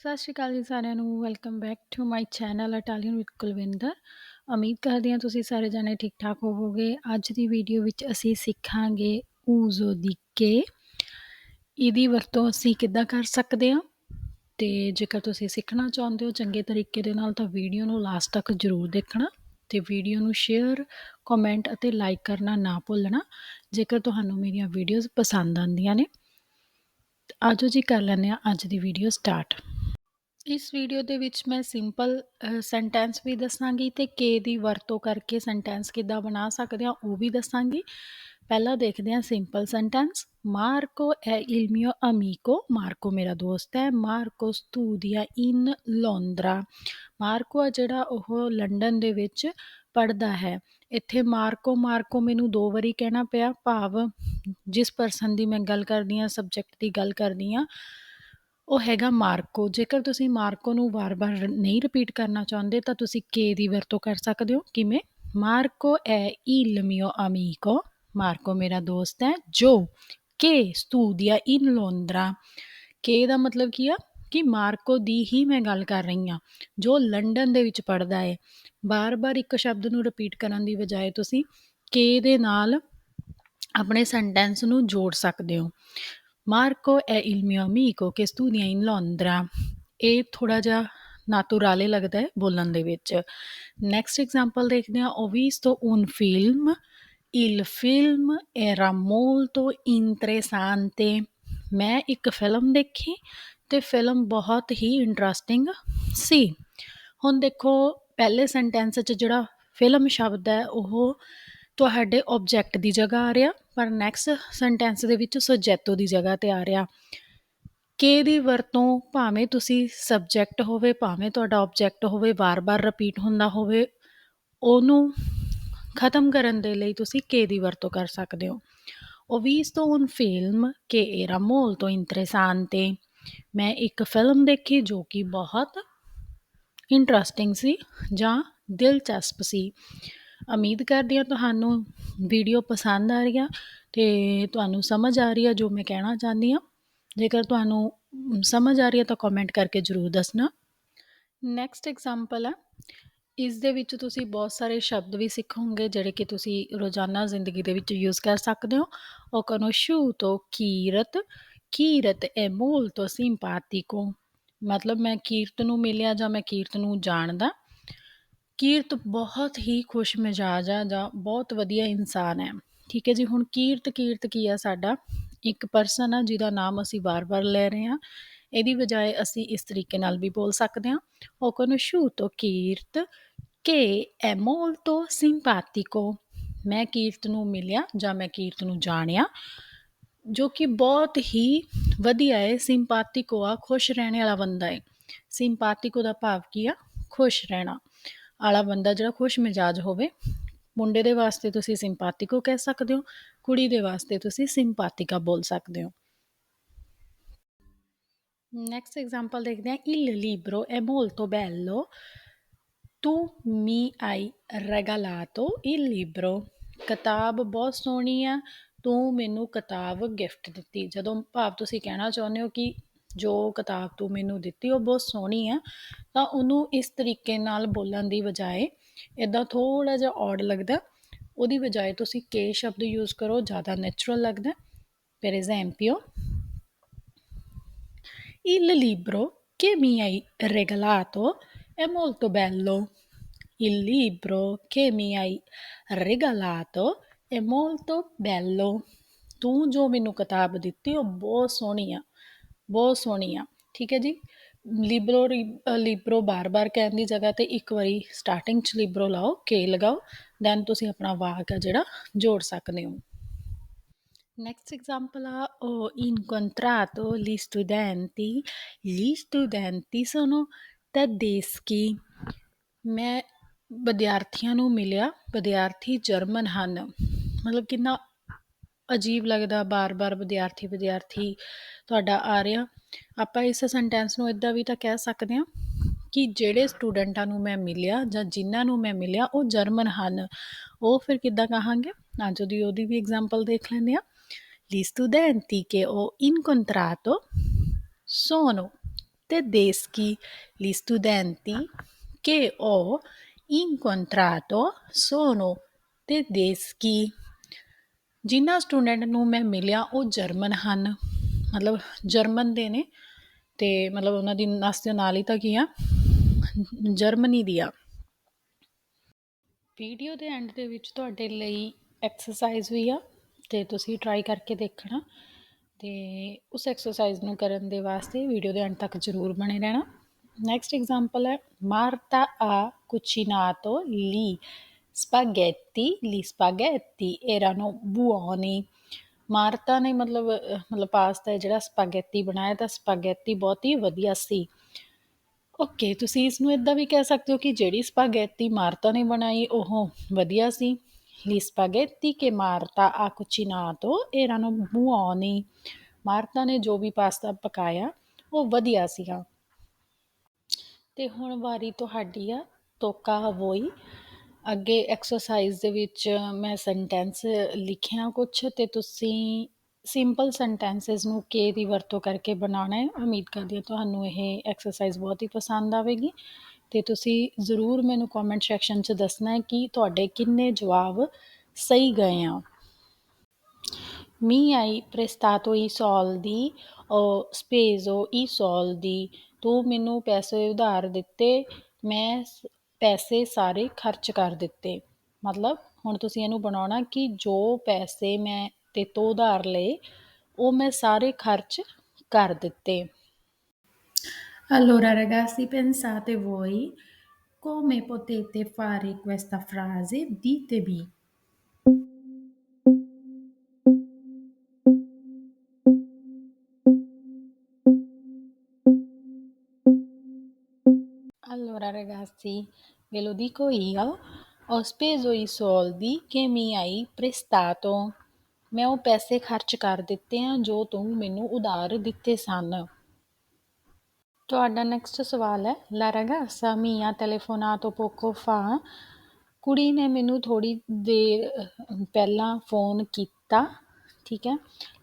ਸਤਿ ਸ਼੍ਰੀ ਅਕਾਲ ਜੀ ਸਾਰਿਆਂ ਨੂੰ welcome back to my channel Italian with Kulwinder ਉਮੀਦ ਕਰਦੀ ਹਾਂ ਤੁਸੀਂ ਸਾਰੇ ਜਾਣੇ ਠੀਕ ਠਾਕ ਹੋਵੋਗੇ। ਅੱਜ ਦੀ ਵੀਡੀਓ ਵਿੱਚ ਅਸੀਂ ਸਿੱਖਾਂਗੇ ਊਜ਼ੋ ਦੀ ਕੇ। ਇਹਦੀ ਵਰਤੋਂ ਅਸੀਂ ਕਿੱਦਾਂ ਕਰ ਸਕਦੇ ਹਾਂ? ਤੇ ਜੇਕਰ ਤੁਸੀਂ ਸਿੱਖਣਾ ਚਾਹੁੰਦੇ ਹੋ, ਚੰਗੇ ਤਰੀਕੇ ਦੇ ਨਾਲ ਤਾਂ ਵੀਡੀਓ ਨੂੰ ਲਾਸਟ ਤੱਕ ਜ਼ਰੂਰ ਦੇਖਣਾ। ਤੇ ਵੀਡੀਓ ਨੂੰ ਸ਼ੇਅਰ ਕਮੈਂਟ ਅਤੇ ਲਾਈਕ ਕਰਨਾ ਨਾ ਭੁੱਲਣਾ, ਜੇਕਰ ਤੁਹਾਨੂੰ ਮੇਰੀਆਂ ਵੀਡੀਓਜ਼ ਪਸੰਦ ਆਉਂਦੀਆਂ ਨੇ। ਆਜੋ ਜੀ ਕਰ ਲੈਂਦੇ ਆ ਅੱਜ ਦੀ ਵੀਡੀਓ ਸਟਾਰਟ ਇਸ ਵੀਡੀਓ ਦੇ ਵਿੱਚ ਮੈਂ ਸਿੰਪਲ ਸੈਂਟੈਂਸ ਵੀ ਦੱਸਾਂਗੀ ਤੇ ਕੇ ਦੀ ਵਰਤੋਂ ਕਰਕੇ ਸੈਂਟੈਂਸ ਕਿੱਦਾਂ ਬਣਾ ਸਕਦੇ ਹਾਂ ਉਹ ਵੀ ਦੱਸਾਂਗੀ। ਪਹਿਲਾਂ ਦੇਖਦੇ ਹਾਂ simple sentence Marco è il mio amico Marco ਮੇਰਾ ਦੋਸਤ ਹੈ ਮਾਰਕੋ studia ਇਨ ਲੌਂਦਰਾ ਮਾਰਕੋ ਆ ਜਿਹੜਾ ਉਹ ਲੰਡਨ ਦੇ ਵਿੱਚ ਪੜਦਾ ਹੈ। ਇੱਥੇ ਮਾਰਕੋ ਮਾਰਕੋ ਮੈਨੂੰ ਦੋ ਵਾਰੀ ਕਹਿਣਾ ਪਿਆ, ਭਾਵ ਜਿਸ ਪਰਸਨ ਦੀ ਮੈਂ ਗੱਲ ਕਰਦੀ ਆ ਸਬਜੈਕਟ ਦੀ ਗੱਲ ਕਰਦੀ ਆ ਉਹ ਹੈਗਾ ਮਾਰਕੋ। ਜੇਕਰ ਤੁਸੀਂ ਮਾਰਕੋ ਨੂੰ ਵਾਰ-ਵਾਰ ਨਹੀਂ ਰਿਪੀਟ ਕਰਨਾ ਚਾਹੁੰਦੇ, ਤਾਂ ਤੁਸੀਂ ਕੇ ਦੀ ਵਰਤੋਂ ਕਰ ਸਕਦੇ ਹੋ। ਕਿਵੇਂ? ਮਾਰਕੋ ਐ il mio amico ਮਾਰਕੋ ਮੇਰਾ ਦੋਸਤ ਹੈ, ਜੋ ਕਿ studia in Londra ਕੇ ਦਾ ਮਤਲਬ ਕੀ ਆ? ਕਿ ਮਾਰਕੋ ਦੀ ਹੀ ਮੈਂ ਗੱਲ ਕਰ ਰਹੀ ਹਾਂ, ਜੋ ਲੰਡਨ ਦੇ ਵਿੱਚ ਪੜਦਾ ਹੈ ਬਾਰ-ਬਾਰ ਇੱਕ ਸ਼ਬਦ ਨੂੰ ਰਿਪੀਟ ਕਰਨ ਦੀ ਬਜਾਏ ਤੁਸੀਂ ਕੇ ਦੇ ਨਾਲ ਆਪਣੇ ਸੈਂਟੈਂਸ ਨੂੰ ਜੋੜ ਸਕਦੇ ਹੋ। ਮਾਰਕੋ è il mio amico che studia in Londra ਇਹ ਥੋੜਾ ਜਿਹਾ ਨਾਤੁਰਾਲੇ ਲੱਗਦਾ ਹੈ ਬੋਲਣ ਦੇ ਵਿੱਚ ਨੈਕਸਟ ਐਗਜ਼ਾਮਪਲ ਦੇਖਦੇ ਹਾਂ ho visto, un film. Il film era molto interessante. ਮੈਂ ਇੱਕ ਫਿਲਮ ਦੇਖੀ ਤੇ ਫਿਲਮ ਬਹੁਤ ਹੀ ਇੰਟਰਸਟਿੰਗ ਸੀ ਹੁਣ ਦੇਖੋ ਪਹਿਲੇ ਸੈਂਟੈਂਸ 'ਚ ਜਿਹੜਾ ਫਿਲਮ ਸ਼ਬਦ ਹੈ, ਉਹ ਤੁਹਾਡੇ ਆਬਜੈਕਟ ਦੀ ਜਗ੍ਹਾ ਆ ਰਿਹਾ, ਪਰ ਨੈਕਸਟ ਸੈਂਟੈਂਸ ਦੇ ਵਿੱਚ ਸੁਜੈਤੋ ਦੀ ਜਗ੍ਹਾ ਤੇ ਆ ਰਿਹਾ। ਕੇ ਦੀ ਵਰਤੋਂ ਭਾਵੇਂ ਤੁਸੀਂ ਸਬਜੈਕਟ ਹੋਵੇ, ਭਾਵੇਂ ਤੁਹਾਡਾ ਆਬਜੈਕਟ ਹੋਵੇ, ਵਾਰ-ਵਾਰ ਰਿਪੀਟ ਹੁੰਦਾ ਹੋਵੇ, ਉਹਨੂੰ ਖਤਮ ਕਰਨ ਦੇ ਲਈ ਤੁਸੀਂ ਕੇ ਦੀ ਵਰਤੋਂ ਕਰ ਸਕਦੇ ਹੋ। Ho visto un film che era molto interessante. ਮੈਂ ਇੱਕ ਫਿਲਮ ਦੇਖੀ ਜੋ ਕਿ ਬਹੁਤ ਇੰਟਰਸਟਿੰਗ ਸੀ ਜਾਂ ਦਿਲਚਸਪ ਸੀ। ਉਮੀਦ ਕਰਦੀ ਹਾਂ ਤੁਹਾਨੂੰ ਵੀਡੀਓ ਪਸੰਦ ਆ ਰਹੀ ਆ ਤੇ ਤੁਹਾਨੂੰ ਸਮਝ ਆ ਰਹੀ ਆ ਜੋ ਮੈਂ ਕਹਿਣਾ ਚਾਹੁੰਦੀ ਹਾਂ। ਜੇਕਰ ਤੁਹਾਨੂੰ ਸਮਝ ਆ ਰਹੀ ਹੈ ਤਾਂ ਕਮੈਂਟ ਕਰਕੇ ਜ਼ਰੂਰ ਦੱਸਣਾ। ਨੈਕਸਟ ਐਗਜ਼ਾਮਪਲ ਆ। ਇਸ ਦੇ ਵਿੱਚ ਤੁਸੀਂ ਬਹੁਤ ਸਾਰੇ ਸ਼ਬਦ ਵੀ ਸਿੱਖੋਗੇ ਜਿਹੜੇ ਕਿ ਤੁਸੀਂ ਰੋਜ਼ਾਨਾ ਜ਼ਿੰਦਗੀ ਦੇ ਵਿੱਚ ਯੂਜ਼ ਕਰ ਸਕਦੇ ਹੋ। ਉਹ conosciuto ਕੀਰਤ ਕੀਰਤ è molto simpatico ਮਤਲਬ ਮੈਂ ਕੀਰਤ ਨੂੰ ਮਿਲਿਆ ਜਾਂ ਮੈਂ ਕੀਰਤ ਨੂੰ ਜਾਣਦਾ। ਕੀਰਤ ਬਹੁਤ ਹੀ ਖੁਸ਼ ਮਿਜਾਜ ਆ ਜਾਂ ਬਹੁਤ ਵਧੀਆ ਇਨਸਾਨ ਹੈ। ਠੀਕ ਹੈ ਜੀ, ਹੁਣ ਕੀਰਤ ਕੀਰਤ ਕੀ ਆ ਸਾਡਾ? ਇੱਕ ਪਰਸਨ ਆ ਜਿਹਦਾ ਨਾਮ ਅਸੀਂ ਵਾਰ-ਵਾਰ ਲੈ ਰਹੇ ਹਾਂ। ਇਹਦੀ ਬਜਾਏ ਅਸੀਂ ਇਸ ਤਰੀਕੇ ਨਾਲ ਵੀ ਬੋਲ ਸਕਦੇ ਹਾਂ। ਉਹ conosciuto ਕੀਰਤ che è molto simpatico ਮੈਂ ਕੀਰਤ ਨੂੰ ਮਿਲਿਆ ਜਾਂ ਮੈਂ ਕੀਰਤ ਨੂੰ ਜਾਣਿਆ? ਜੋ ਕਿ ਬਹੁਤ ਹੀ ਵਧੀਆ ਹੈ। ਸਿੰਪੈਥਿਕੋ ਆ, ਖੁਸ਼ ਰਹਿਣ ਵਾਲਾ ਬੰਦਾ ਹੈ। ਸਿੰਪੈਥਿਕੋ ਦਾ ਭਾਵ ਕੀ ਆ? ਖੁਸ਼ ਰਹਿਣਾ। ਵਾਲਾ ਬੰਦਾ ਜਿਹੜਾ ਖੁਸ਼ ਮਿਜਾਜ ਹੋਵੇ, ਮੁੰਡੇ ਦੇ ਵਾਸਤੇ ਤੁਸੀਂ ਸਿੰਪੈਥਿਕੋ ਕਹਿ ਸਕਦੇ ਹੋ, ਕੁੜੀ ਦੇ ਵਾਸਤੇ ਤੁਸੀਂ ਸਿੰਪੈਥਿਕਾ ਬੋਲ ਸਕਦੇ ਹੋ। ਨੈਕਸਟ ਐਗਜ਼ਾਮਪਲ ਦੇਖਦੇ ਹਾਂ, il libro è molto bello, tu mi hai regalato il libro ਕਿਤਾਬ ਬਹੁਤ ਸੋਹਣੀ ਆ, ਤੂੰ ਮੈਨੂੰ ਕਿਤਾਬ ਗਿਫਟ ਦਿੱਤੀ। ਜਦੋਂ ਭਾਵ ਤੁਸੀਂ ਕਹਿਣਾ ਚਾਹੁੰਦੇ ਹੋ ਕਿ ਜੋ ਕਿਤਾਬ ਤੂੰ ਮੈਨੂੰ ਦਿੱਤੀ, ਉਹ ਬਹੁਤ ਸੋਹਣੀ ਆ ਤਾਂ ਉਹਨੂੰ ਇਸ ਤਰੀਕੇ ਨਾਲ ਬੋਲਣ ਦੀ ਬਜਾਏ ਇਦਾਂ ਥੋੜਾ ਜਿਹਾ ਔਡ ਲੱਗਦਾ ਉਹਦੀ ਬਜਾਏ ਤੁਸੀਂ ਕੇ ਸ਼ਬਦ ਯੂਜ਼ ਕਰੋ, ਜ਼ਿਆਦਾ ਨੈਚੁਰਲ ਲੱਗਦਾ per esempio il libro che mi hai regalato è molto bello. Il libro che mi hai regalato è molto bello. ਤੂੰ ਜੋ ਮੈਨੂੰ ਕਿਤਾਬ ਦਿੱਤੀ ਉਹ ਬਹੁਤ ਸੋਹਣੀ ਆ ਬਹੁਤ ਸੋਹਣੀ ਆ, ਠੀਕ ਹੈ ਜੀ ਲਿਬਰੋ ਲਿਬਰੋ ਬਾਰ-ਬਾਰ ਕਹਿਣ ਦੀ ਜਗ੍ਹਾ ਤੇ ਇੱਕ ਵਾਰੀ ਸਟਾਰਟਿੰਗ ਚ ਲਿਬਰੋ ਲਾਓ ਕੇ ਲਗਾਓ ਦੈਨ ਤੁਸੀਂ ਆਪਣਾ ਵਾਕ ਆ ਜਿਹੜਾ ਜੋੜ ਸਕਦੇ ਹੋ Next example ha ho incontrato gli studenti. Gli studenti sono tedeschi. ਮੈਂ ਵਿਦਿਆਰਥੀਆਂ ਨੂੰ ਮਿਲਿਆ, ਵਿਦਿਆਰਥੀ ਜਰਮਨ ਹਨ ਮਤਲਬ ਕਿੰਨਾ ਅਜੀਬ ਲੱਗਦਾ, ਬਾਰ-ਬਾਰ ਵਿਦਿਆਰਥੀ ਵਿਦਿਆਰਥੀ ਤੁਹਾਡਾ ਆ ਰਿਹਾ। ਆਪਾਂ ਇਸ ਸੈਂਟੈਂਸ ਨੂੰ ਇਦਾਂ ਵੀ ਤਾਂ ਕਹਿ ਸਕਦੇ ਹਾਂ ਕਿ ਜਿਹੜੇ ਸਟੂਡੈਂਟਾਂ ਨੂੰ ਮੈਂ ਮਿਲਿਆ ਜਾਂ ਜਿਨ੍ਹਾਂ ਨੂੰ ਮੈਂ ਮਿਲਿਆ, ਉਹ ਜਰਮਨ ਹਨ। ਉਹ ਫਿਰ ਕਿੱਦਾਂ ਕਹਾਂਗੇ? ਅੱਜ ਦੀ ਉਹਦੀ ਵੀ ਐਗਜ਼ਾਮਪਲ ਦੇਖ ਲੈਂਦੇ ਆ Gli studenti che ho incontrato sono tedeschi gli studenti che ho ਸੋਨੋ sono ਦੇਸਕੀ ਜਿਨ੍ਹਾਂ ਸਟੂਡੈਂਟ ਨੂੰ ਮੈਂ ਮਿਲਿਆ, ਉਹ ਜਰਮਨ ਹਨ। ਮਤਲਬ ਜਰਮਨ ਦੇ ਨੇ ਅਤੇ ਮਤਲਬ ਉਹਨਾਂ ਦੀ ਨਾਸ਼ਨਲਿਟੀ ਕੀ ਆ, ਜਰਮਨੀ ਦੀ ਆ। ਵੀਡੀਓ ਦੇ ਐਂਡ ਦੇ ਵਿੱਚ ਤੁਹਾਡੇ ਲਈ ਐਕਸਰਸਾਈਜ਼ ਵੀ ਆ ਤੇ ਤੁਸੀਂ ਟਰਾਈ ਕਰਕੇ ਦੇਖਣਾ ਤੇ ਉਸ ਐਕਸਰਸਾਈਜ਼ ਨੂੰ ਕਰਨ ਦੇ ਵਾਸਤੇ ਵੀਡੀਓ ਦੇ ਐਂਡ ਤੱਕ ਜ਼ਰੂਰ ਬਣੇ ਰਹਿਣਾ। ਨੈਕਸਟ ਐਗਜ਼ਾਮਪਲ ਹੈ, ਮਾਰਤਾ ਆ cucinato ਲੀ। Spaghetti li spaghetti erano buoni. ਮਾਰਤਾ ਨੇ ਮਤਲਬ ਮਤਲਬ ਪਾਸਤਾ ਜਿਹੜਾ ਸਪੈਗੇਟੀ ਬਣਾਇਆ ਤਾਂ ਸਪੈਗੇਟੀ ਬਹੁਤ ਹੀ ਵਧੀਆ ਸੀ ਓਕੇ ਤੁਸੀਂ ਇਸ ਨੂੰ ਇਦਾਂ ਵੀ ਕਹਿ ਸਕਦੇ ਹੋ ਕਿ ਜਿਹੜੀ ਸਪੈਗੇਟੀ ਮਾਰਤਾ ਨੇ ਬਣਾਈ ਉਹ ਵਧੀਆ ਸੀ li spaghetti che Marta ha cucinato erano buoni. ਮਾਰਤਾ ਨੇ ਜੋ ਵੀ ਪਾਸਤਾ ਪਕਾਇਆ ਉਹ ਵਧੀਆ ਸੀਗਾ ਤੇ ਹੁਣ ਵਾਰੀ ਤੁਹਾਡੀ ਆ ਤੋਕਾ ਹਵੋਈ ਅੱਗੇ ਐਕਸਰਸਾਈਜ਼ ਦੇ ਵਿੱਚ ਮੈਂ ਸੈਂਟੈਂਸ ਲਿਖਿਆ ਕੁਛ ਅਤੇ ਤੁਸੀਂ ਸਿੰਪਲ ਸੈਂਟੈਂਸਿਸ ਨੂੰ ਕੇ ਦੀ ਵਰਤੋਂ ਕਰਕੇ ਬਣਾਉਣਾ ਹੈ। ਉਮੀਦ ਕਰਦੀ ਹਾਂ ਤੁਹਾਨੂੰ ਇਹ ਐਕਸਰਸਾਈਜ਼ ਬਹੁਤ ਹੀ ਪਸੰਦ ਆਵੇਗੀ। ਅਤੇ ਤੁਸੀਂ ਜ਼ਰੂਰ ਮੈਨੂੰ ਕੋਮੈਂਟ ਸੈਕਸ਼ਨ 'ਚ ਦੱਸਣਾ ਕਿ ਤੁਹਾਡੇ ਕਿੰਨੇ ਜਵਾਬ ਸਹੀ ਗਏ ਆ। Mi hai prestato i soldi ho speso i soldi ਤੂੰ ਮੈਨੂੰ ਪੈਸੇ ਉਧਾਰ ਦਿੱਤੇ, ਮੈਂ ਪੈਸੇ ਸਾਰੇ ਖਰਚ ਕਰ ਦਿੱਤੇ ਮਤਲਬ ਹੁਣ ਤੁਸੀਂ ਇਹਨੂੰ ਬਣਾਉਣਾ ਕਿ ਜੋ ਪੈਸੇ ਮੈਂ ਤੇ ਤੋਂ ਉਧਾਰ ਲਏ ਉਹ ਮੈਂ ਸਾਰੇ ਖਰਚ ਕਰ ਦਿੱਤੇ Allora ragazzi, pensate voi come potete fare questa frase? Ditemi. Ragazzi, ve lo dico io, ho speso i soldi che mi hai prestato. ਮੈਂ ਉਹ ਪੈਸੇ ਖਰਚ ਕਰ ਦਿੱਤੇ ਆ ਜੋ ਤੂੰ ਮੈਨੂੰ ਉਧਾਰ ਦਿੱਤੇ ਸਨ ਤੁਹਾਡਾ ਨੈਕਸਟ ਸਵਾਲ ਹੈ La ragazza mi ha telefonato poco fa ਕੁੜੀ ਨੇ ਮੈਨੂੰ ਥੋੜੀ ਦੇਰ ਅਹ, ਪਹਿਲਾਂ ਫੋਨ ਕੀਤਾ ਠੀਕ ਹੈ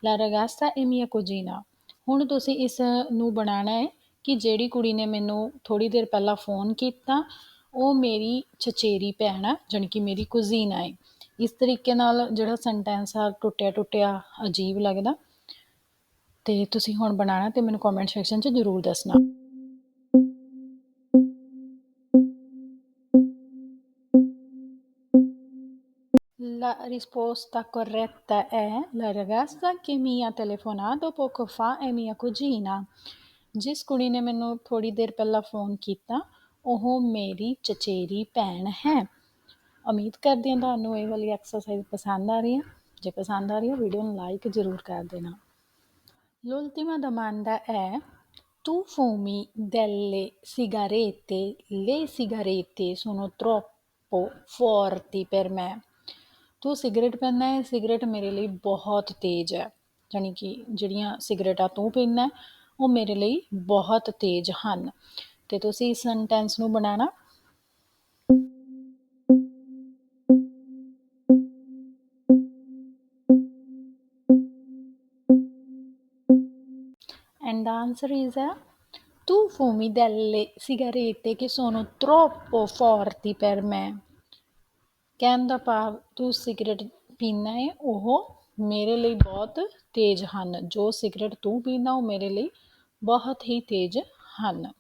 La ragazza è mia cugina ਹੁਣ ਤੁਸੀਂ ਇਸ ਨੂੰ ਬਣਾਉਣਾ ਹੈ ਕਿ ਜਿਹੜੀ ਕੁੜੀ ਨੇ ਮੈਨੂੰ ਥੋੜ੍ਹੀ ਦੇਰ ਪਹਿਲਾਂ ਫੋਨ ਕੀਤਾ, ਉਹ ਮੇਰੀ ਚਚੇਰੀ ਭੈਣ ਆ, ਜਾਣੀ ਕਿ ਮੇਰੀ ਕੁਜ਼ੀਨ ਹੈ ਇਸ ਤਰੀਕੇ ਨਾਲ ਜਿਹੜਾ ਸੈਂਟੈਂਸ ਆ, ਟੁੱਟਿਆ ਟੁੱਟਿਆ ਅਜੀਬ ਲੱਗਦਾ। ਅਤੇ ਤੁਸੀਂ ਹੁਣ ਬਣਾਉਣਾ ਅਤੇ ਮੈਨੂੰ ਕਮੈਂਟ ਸੈਕਸ਼ਨ 'ਚ ਜ਼ਰੂਰ ਦੱਸਣਾ। La risposta corretta è, la ragazza che mi ha telefonato poco fa è mia cugina ਜਿਸ ਕੁੜੀ ਨੇ ਮੈਨੂੰ ਥੋੜ੍ਹੀ ਦੇਰ ਪਹਿਲਾਂ ਫੋਨ ਕੀਤਾ ਉਹ ਮੇਰੀ ਚਚੇਰੀ ਭੈਣ ਹੈ ਉਮੀਦ ਕਰਦੀ ਹਾਂ ਤੁਹਾਨੂੰ ਇਹ ਵਾਲੀ ਐਕਸਰਸਾਈਜ਼ ਪਸੰਦ ਆ ਰਹੀ ਹੈ ਜੇ ਪਸੰਦ ਆ ਰਹੀ ਹੈ ਵੀਡੀਓ ਨੂੰ ਲਾਈਕ ਜ਼ਰੂਰ ਕਰ ਦੇਣਾ L'ultima domanda è, tu fumi delle sigarette? Le sigarette sono troppo forti per me. ਤੂੰ ਸਿਗਰਟ ਪੀਂਦਾ ਹੈ ਸਿਗਰਟ ਮੇਰੇ ਲਈ ਬਹੁਤ ਤੇਜ਼ ਹੈ ਯਾਨੀ ਕਿ ਜਿਹੜੀਆਂ ਸਿਗਰਟਾਂ ਤੂੰ ਪੀਂਦਾ ਉਹ ਮੇਰੇ ਲਈ ਬਹੁਤ ਤੇਜ਼ ਹਨ। ਤੇ ਤੁਸੀਂ ਇਸ ਸੈਂਟੈਂਸ ਨੂੰ ਬਣਾਉਣਾ। And the answer is uh, tu fumi delle sigarette che sono troppo forti per me. ਕਹਿਣ ਦਾ ਭਾਵ ਤੂੰ ਸਿਗਰਟ ਪੀਣਾ ਹੈ ਉਹ ਮੇਰੇ ਲਈ ਬਹੁਤ ਤੇਜ਼ ਹਨ। ਜੋ ਸਿਗਰਟ ਤੂੰ ਪੀਂਦਾ ਉਹ ਮੇਰੇ ਲਈ ਬਹੁਤ ਹੀ ਤੇਜ਼ ਹਨ।